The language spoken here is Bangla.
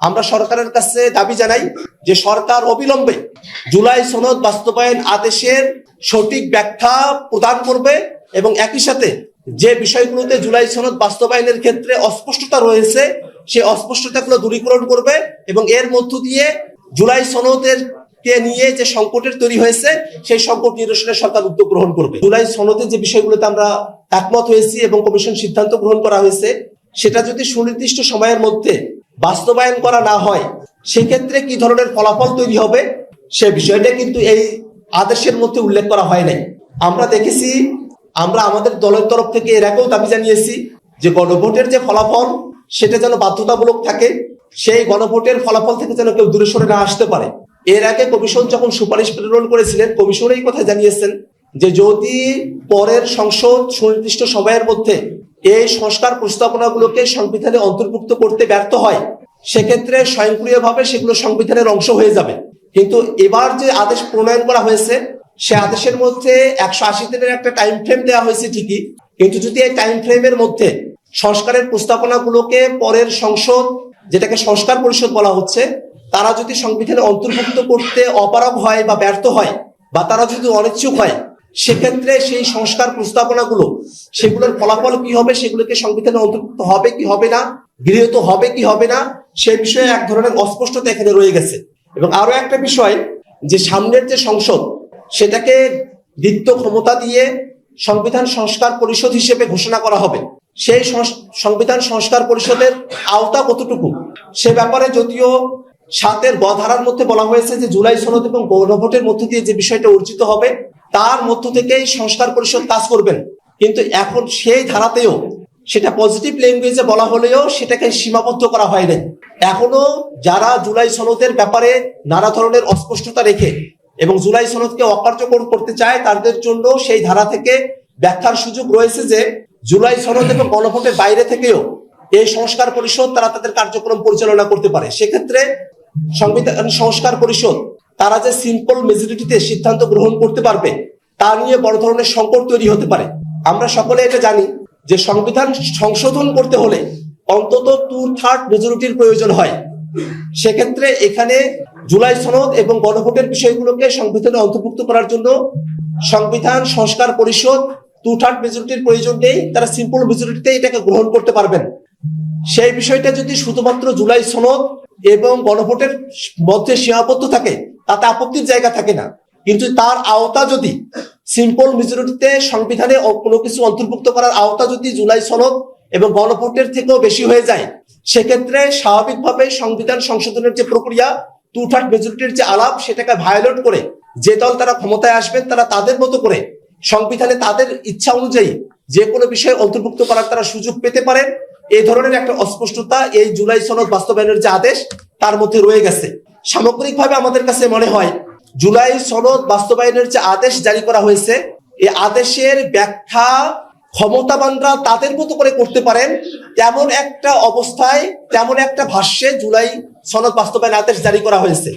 আমরা সরকারের কাছে দাবি জানাই যে সরকার অবিলম্বে জুলাই সনদ বাস্তবায়ন আদেশের সঠিক ব্যাখ্যা প্রদান করবে এবং একই সাথে যে বিষয়গুলোতে জুলাই সনদ বাস্তবায়নের ক্ষেত্রে অস্পষ্টতা রয়েছে সেই অস্পষ্টতাগুলো দূরীকরণ করবে এবং এর মধ্য দিয়ে জুলাই সনদের কে নিয়ে যে সংকটের তৈরি হয়েছে, সেই সংকট নিরসনে সরকার উদ্যোগ গ্রহণ করবে। জুলাই সনদে যে বিষয়গুলোতে আমরা একমত হয়েছি এবং কমিশন সিদ্ধান্ত গ্রহণ করা হয়েছে, সেটা যদি সুনির্দিষ্ট সময়ের মধ্যে বাস্তবায়ন করা না হয়, সেক্ষেত্রে কি ধরনের ফলাফল তৈরি হবে? সে বিষয়টা কিন্তু এই আদেশের মধ্যে উল্লেখ করা হয় নাই। আমরা দেখেছি, আমরা আমাদের দলের তরফ থেকে এর আগেও দাবি জানিয়েছি যে গণভোটের যে ফলাফল, সেটা যেন বাধ্যতামূলক থাকে, সেই গণভোটের ফলাফল থেকে যেন কেউ দূরে সরে না আসতে পারে। এর আগে কমিশন যখন সুপারিশ প্রেরণ করেছিলেন, কমিশন এই কথা জানিয়েছেন যে যদি পরের সংসদ সুনির্দিষ্ট সময়ের মধ্যে এই সংস্কার প্রস্তাবনাগুলোকে সংবিধানে অন্তর্ভুক্ত করতে ব্যর্থ হয়, সেক্ষেত্রে স্বয়ংক্রিয়ভাবে সেগুলো সংবিধানের অংশ হয়ে যাবে। কিন্তু এবার যে আদেশ প্রণয়ন করা হয়েছে, সে আদেশের মধ্যে একশো আশি দিনের একটা টাইম ফ্রেম দেওয়া হয়েছে ঠিকই, কিন্তু যদি এই টাইম ফ্রেমের মধ্যে সংস্কারের প্রস্তাবনাগুলোকে পরের সংসদ, যেটাকে সংস্কার পরিষদ বলা হচ্ছে, তারা যদি সংবিধানে অন্তর্ভুক্ত করতে অপারগ হয় বা ব্যর্থ হয়, বা তারা যদি অনিচ্ছুক হয় সেক্ষেত্রে সেই সংস্কার প্রস্তাবনাগুলো, সেগুলোর ফলাফল কি হবে, সেগুলোকে সংবিধানে অন্তর্ভুক্ত হবে কি হবে না, গৃহীত হবে কি হবে না, সে বিষয়ে এক ধরনের অস্পষ্টতা এখানে রয়ে গেছে। এবং আরও একটা বিষয়, যে সামনের যে সংসদ, সেটাকে দ্বিত্ব ক্ষমতা দিয়ে সংবিধান সংস্কার পরিষদ হিসেবে ঘোষণা করা হবে। সেই সংবিধান সংস্কার পরিষদের আওতা কতটুকু? সে ব্যাপারে যদিও সাতের গ ধারার মধ্যে বলা হয়েছে যে জুলাই সনদ এবং গণভোটের মধ্যে দিয়ে যে বিষয়টা অর্জিত হবে তার মধ্য থেকেই সংস্কার পরিষদ কাজ করবেন। কিন্তু এখন সেই ধারাতেও সেটা পজিটিভ ল্যাঙ্গুয়েজে বলা হলেও সেটাকে সীমাবদ্ধ করা হয়নি এখনও যারা জুলাই সনদের ব্যাপারে নানা ধরনের অস্পষ্টতা রেখে এবং জুলাই সনদকে অকার্যকর করতে চায়, তাদের জন্য সেই ধারা থেকে ব্যাখ্যার সুযোগ রয়েছে যে জুলাই সনদ এবং গণভোটের বাইরে থেকেও এই সংস্কার পরিষদ তারা তাদের কার্যক্রম পরিচালনা করতে পারে। সেক্ষেত্রে সংবিধান সংস্কার পরিষদ তারা যে সিম্পল মেজরিটিতে সিদ্ধান্ত গ্রহণ করতে পারবে, তা নিয়ে বড় ধরনের সংকট তৈরি হতে পারে। আমরা সকলে এটা জানি যে সংবিধান সংশোধন করতে হলে অন্তত টু থার্ড মেজরিটির প্রয়োজন হয়। সেক্ষেত্রে এখানে জুলাই সনদ এবং গণভোটের বিষয়গুলোকে সংবিধানে অন্তর্ভুক্ত করার জন্য সংবিধান সংস্কার পরিষদ টু থার্ড মেজরিটির প্রয়োজন নেই, তারা সিম্পল মেজরিটিতে এটাকে গ্রহণ করতে পারবেন। সেই বিষয়টা যদি শুধুমাত্র জুলাই সনদ এবং গণভোটের মধ্যে সীমাবদ্ধ থাকে তাতে আপত্তির জায়গা থাকে না। কিন্তু তার আওতা যদি সিম্পল মেজরিটিতে সংবিধানে কোনো কিছু অন্তর্ভুক্ত করার আওতা যদি জুলাই সনদ এবং গণভোটের থেকেও বেশি হয়ে যায়, সেক্ষেত্রে স্বাভাবিকভাবে সংবিধান সংশোধনের যে প্রক্রিয়া টু থার্ড মেজরিটির যে আলাপ, সেটাকে ভায়োলেট করে যে দল তারা ক্ষমতায় আসবেন, তারা তাদের মতো করে সংবিধানে তাদের ইচ্ছা অনুযায়ী যে কোনো বিষয়ে অন্তর্ভুক্ত করার তারা সুযোগ পেতে পারেন। এই ধরনের একটা অস্পষ্টতা এই জুলাই সনদ বাস্তবায়নের যে আদেশ, তার মধ্যে রয়ে গেছে। সামগ্রিকভাবে আমাদের কাছে মনে হয় জুলাই সনদ বাস্তবায়নের যে আদেশ জারি করা হয়েছে এই আদেশের ব্যাখ্যা ক্ষমতাবানরা তাদের মতো করে করতে পারেন। তেমন একটা অবস্থায়, তেমন একটা ভাষ্যে জুলাই সনদ বাস্তবায়নের আদেশ জারি করা হয়েছে।